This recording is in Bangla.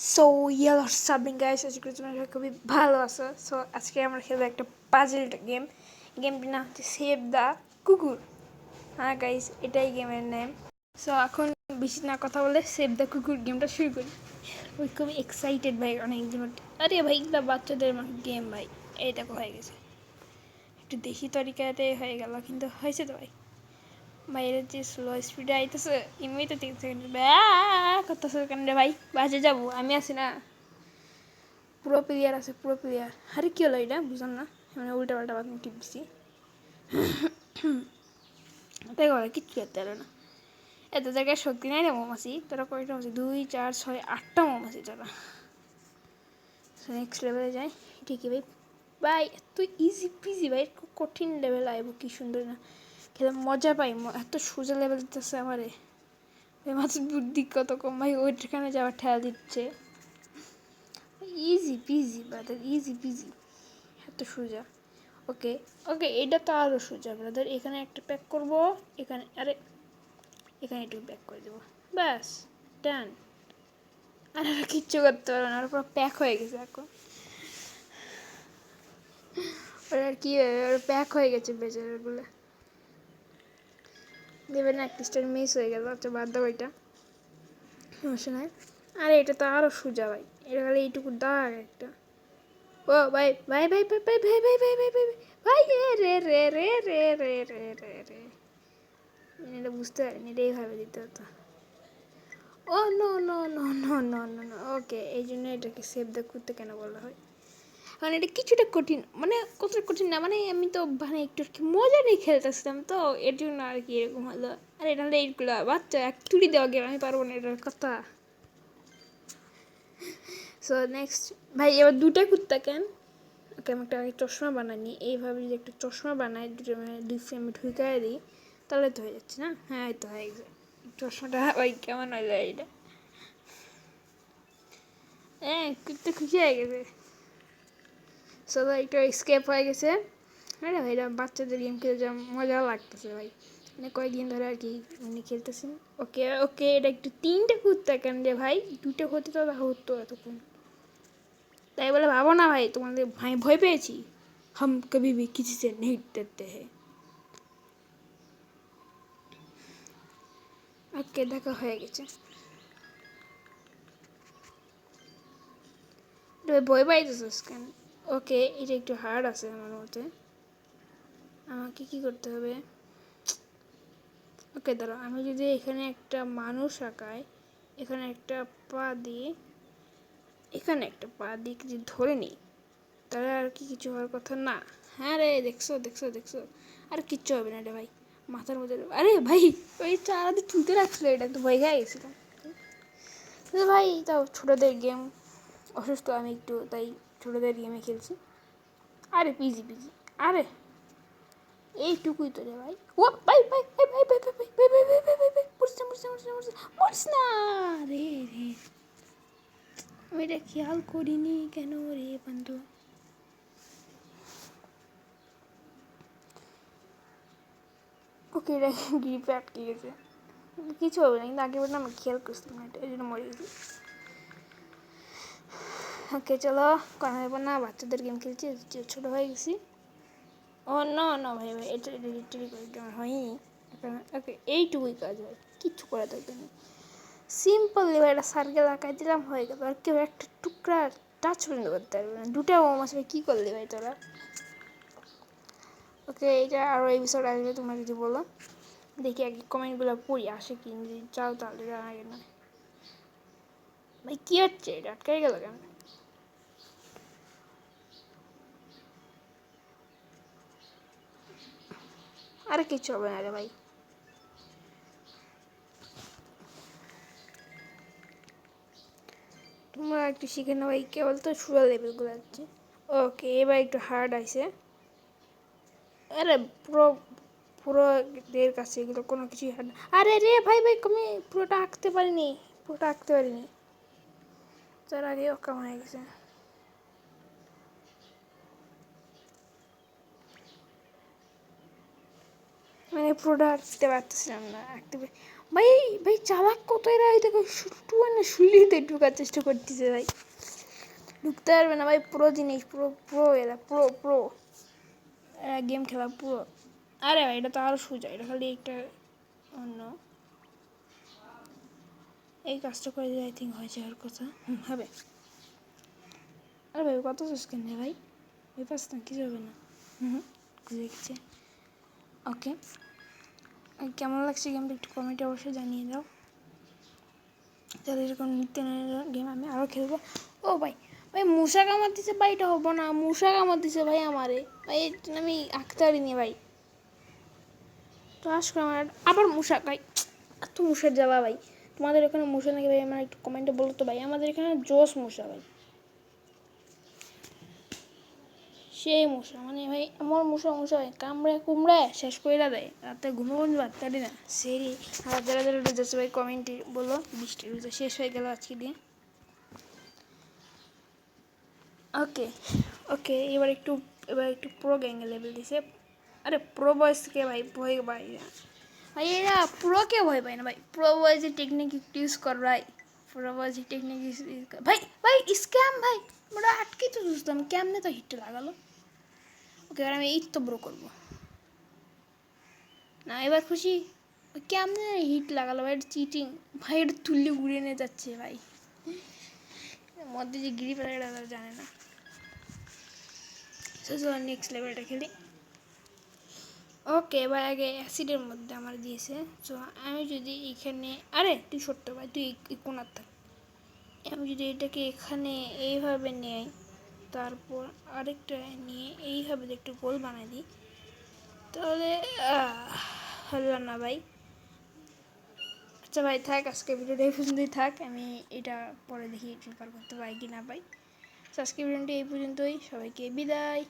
সো ইয়েলো সাবিং গাইস আজকে তোমরা খুবই ভালো আছো। সো আজকে আমরা খেলব একটা পাজেল গেম গেমটির নাম হচ্ছে সেভ দ্য কুকুর হ্যাঁ গাইস এটাই গেমের নেম সো এখন বেশি না কথা বলে সেভ দ্য কুকুর গেমটা শুরু করি। ওই খুবই এক্সাইটেড ভাই অনেক আরে ভাই এগুলো বাচ্চাদের গেম ভাই। দেখো, হয়ে গেছে। একটু দেশি তরিকাতে হয়ে গেল, কিন্তু হয়েছে তো ভাই। বাইরের যে স্লো স্পিডে আইতেছে এমনিতে তিন সেকেন্ড করতেছে কেন রে ভাই বাজে যাব আমি আছি না পুরো প্লেয়ার আছে পুরো প্লেয়ার আরে কী হলো এটা বুঝলাম না মানে উল্টা পাল্টা বাদ টিপ দিছি তাই বলে কিচ্ছু করতে পারবে না এত জায়গায় শক্তি নাই রে মৌমাছি তোরা কয়টা আছে দুই চার ছয় আটটা মৌমাছি তোরা নেক্সট লেভেলে যাই ঠিকই ভাই ভাই এত ইজি পিজি ভাই কঠিন লেভেল আইব কি সুন্দর না খেলে মজা পাই। এত সোজা লেভেল দিতেছে আমারে। ওই মাছ বুদ্ধি কত কম। ভাই, ওইখানে যাওয়ার ঠেলা দিচ্ছে। Easy peasy brother easy peasy এত সোজা। ওকে ওকে এটা তো আরও সোজা ব্রাদার এখানে একটা প্যাক করব, এখানে, আরে, এখানে একটু প্যাক করে দেবো। ব্যাস ডান আর আর কিচ্ছু করতে পারব না আর পুরো প্যাক হয়ে গেছে এখন। ওরা আর কি প্যাক হয়ে গেছে বেচারাগুলো। দেবেন স্টার মিস হয়ে গেল আচ্ছা বাদ দাও এটা সমস্যা নাই আরে এটা তো আরও সোজা ভাই এটা খালি এইটুকু দাগ একটা ও ভাই ভাই ভাই ভাই ভাই ভাই ভাই ভাই ভাই ভাই ভাই রে রে রে রে রে রে রে রে মানে এটা বুঝতে পারিনি এটা এইভাবে দিতে হতো ও no no no no no no okay এই জন্য এটাকে সেভ দ্য করতে কেন বলা হয় মানে এটা কিছুটা কঠিন মানে কতটা কঠিন না মানে আমি তো মানে একটু আর কি মজা নিয়ে খেলতেছিলাম, তো এর জন্য আর কি এরকম হলো। আর এটা হলে এইগুলো বাচ্চা এক তুড়ি দেওয়া গেম আমি পারব না এটার কথা। সো নেক্সট ভাই, এবার দুটা কুত্তা কেন? ওকে, আমি একটা আগে চশমা বানানি এইভাবে যদি একটা চশমা বানাই, দুটো মানে দুই ফ্রেমে ঢুকাই দিই, তাহলে তো হয়ে যাচ্ছে না? হ্যাঁ তো হয়ে গেছে। চশমাটা, ভাই, কেমন হয়ে যায় এটা হ্যাঁ কুত্তা খুশি হয়ে গেছে। সবাই একটু স্কেপ হয়ে গেছে। আরে ভাই বাচ্চাদের গেম খেলে যা মজা লাগতেছে, ভাই। মানে কয়েকদিন ধরে আর কি মানে খেলতেছেন। ওকে ওকে, এটা একটু তিনটে কুত্তা কেন রে ভাই? দুটো হতে তো হতো এতক্ষণ। তাই বলে, ভাবো না, ভাই, তোমাদের ভাই ভয় পেয়েছি। হাম কবি ভি কিসি সে নেই ডরতে হ্যাঁ ওকে, দেখা হয়ে গেছে। ভয় পাইতেছিস কেন ওকে, এটা একটু হার্ড আছে আমার মতে। আমাকে কি করতে হবে? ওকে, দাঁড়াও, আমি যদি এখানে একটা মানুষ আঁকাই, এখানে একটা পা দিয়ে, এখানে একটা পা দিয়ে যদি ধরে নিই, তাহলে আর কি কিছু হওয়ার কথা? না। হ্যাঁ রে, দেখছ দেখছ দেখছ। আর কিচ্ছু হবে না রে ভাই। মাথার মধ্যে আরে ভাই, ওই চারা দিয়ে তুলতে রাখছিল, এটা তো ভয় খেয়ে গেছিলাম। ভাই, তাও ছোটোদের গেম অসুস্থ আমি একটু, তাই ছোটোদের গেমে খেলছি আরে পিজি পিজি আরে এইটুকুই তো রে ভাই ও ভাই ভাই ভাই ভাই ভাই ভাই ভাই ভাই ভাই ভাই ভাই ভাই মরছে মরছে মরছে মরছে মরছে না রে রে আমি এটা খেয়াল করিনি কেন রে বন্ধু ওকে এটা গ্রিপে আটকে গেছে কিছু হবে না কিন্তু না আমি খেয়াল করছিলাম এটা এই জন্য মরে গেছি ওকে, চলো, করা হবে না, বাচ্চাদের গেম খেলছি ছোটো হয়ে গেছি। ও, না না, ভাই ভাই, এটা আমার হয়নি। ওকে, এইটুকুই কাজ হয়, কিচ্ছু করা দরকার নেই সিম্পলি ভাই, একটা সার্কেল আঁকাই দিলাম, হয়ে গেল। আর কেউ একটা টুকরা টাচ পর্যন্ত করতে পারবে না। দুটো মৌমাছি ভাই, কী করলি ভাই তোরা? ওকে এটা আরও এই বিষয়টা আসবে, তোমরা যদি বলো। দেখি আগে কমেন্টগুলো পড়ি, আসে কি, যদি চাও তাহলে জানা না। ভাই, কী হচ্ছে? এটা আটকাই গেল কেন? আরে কিচ্ছু হবে না রে ভাই। তোমরা একটু শিখে নাও ভাই, কেবল তো সুরা লেভেলগুলো আছে। ওকে, এবার একটু হার্ড আছে। আরে পুরো পুরো দের কাছে এগুলো কোনো কিছুই হার্ড আরে রে ভাই ভাই, আমি পুরোটা আঁকতে পারিনি, পুরোটা আঁকতে পারিনি। তার আগে অকাম হয়ে গেছে? মানে পুরোটা আঁকতে পারতেছিলাম না পারি- ভাই ভাই চালাক কত এরা? এই দেখো একটু মানে শুলিতে ঢুকার চেষ্টা করতেছে, ভাই। ঢুকতে পারবে না, ভাই প্রো জিনিস প্রো প্রো এরা প্রো প্রো গেম খেলা প্রো আরে ভাই, এটা তো আরও সোজা, এটা খালি একটা অন্য। এই কাজটা করে দিলে আই থিঙ্ক হয়ে যাওয়ার কথা। হবে। আরে ভাই, কত সেকেন্ড ভাই? ওই পাস না কিছু হবে না। হুম, দেখছি। ওকে। কেমন লাগছে গেমটা একটু কমেন্টে অবশ্যই জানিয়ে দাও। তাহলে এরকম নিত্য গেম আমি আরও খেলব। ও ভাই ভাই মূষা কামার দিছে ভাই, এটা হব না। মূষা কামার দিছে ভাই আমারে। ভাই আমি আঁকতে পারিনি ভাই। ক্লাস করে আমার। আবার মূষা, ভাই। এত মূষার জ্বালা ভাই। তোমাদের এখানে মূষা নাকি ভাই? আমার একটু কমেন্টে বলো তো ভাই। আমাদের এখানে জোস মূষা ভাই। সেই মশা মানে ভাই আমার মশা মশা হয় কামড়ে কুমড়ায় শেষ করে দেয়। রাতে ঘুমো বাদ পারি না। সেই আর যারা যারা রোজ ভাই কমেন্টে বলো বৃষ্টি রোজা শেষ হয়ে গেল আজকে দিন। ওকে ওকে এবার একটু এবার একটু প্রো গ্যাঙ্গে লেভেল দিছে। আরে প্রো বয়সকে ভাই ভয় ভাই ভাই এরা প্রোকে ভয় পায় না ভাই। প্রো বয়সের টেকনিক একটু ইউজ কর ভাই। প্রো বয়সের টেকনিক ইউজ কর। ভাই ভাই স্ক্যাম ভাই। ওরা আটকে তো বুঝতাম কেমনে তো হিটটা লাগালো? ওকে এবার আমি এই তো ব্রো করব। না, এবার খুশি? কেমনে হিট লাগালো, ভাই চিটিং ভাই, এটা তুললে উড়ে নিয়ে যাচ্ছে, ভাই। মধ্যে যে গিরি এটা তারা জানে না। নেক্সট লেভেলটা খেলি। ওকে এবার আগে অ্যাসিডের মধ্যে আমার দিয়েছে। তো আমি যদি এখানে, আরে, তুই সত্য ভাই, তুই কোনার থাক। আমি যদি এটাকে এখানে এইভাবে নেই তারপর আরেকটা নিয়ে এইভাবে একটু গোল বানিয়ে দিই, তাহলে হলো না ভাই। আচ্ছা ভাই, থাক, আজকে ভিডিওটা এই পর্যন্তই থাক। আমি এটা পরে দেখি ট্রিপার করতে পারি কি না ভাই। আজকে ভিডিওটি এই পর্যন্তই। সবাইকে বিদায়।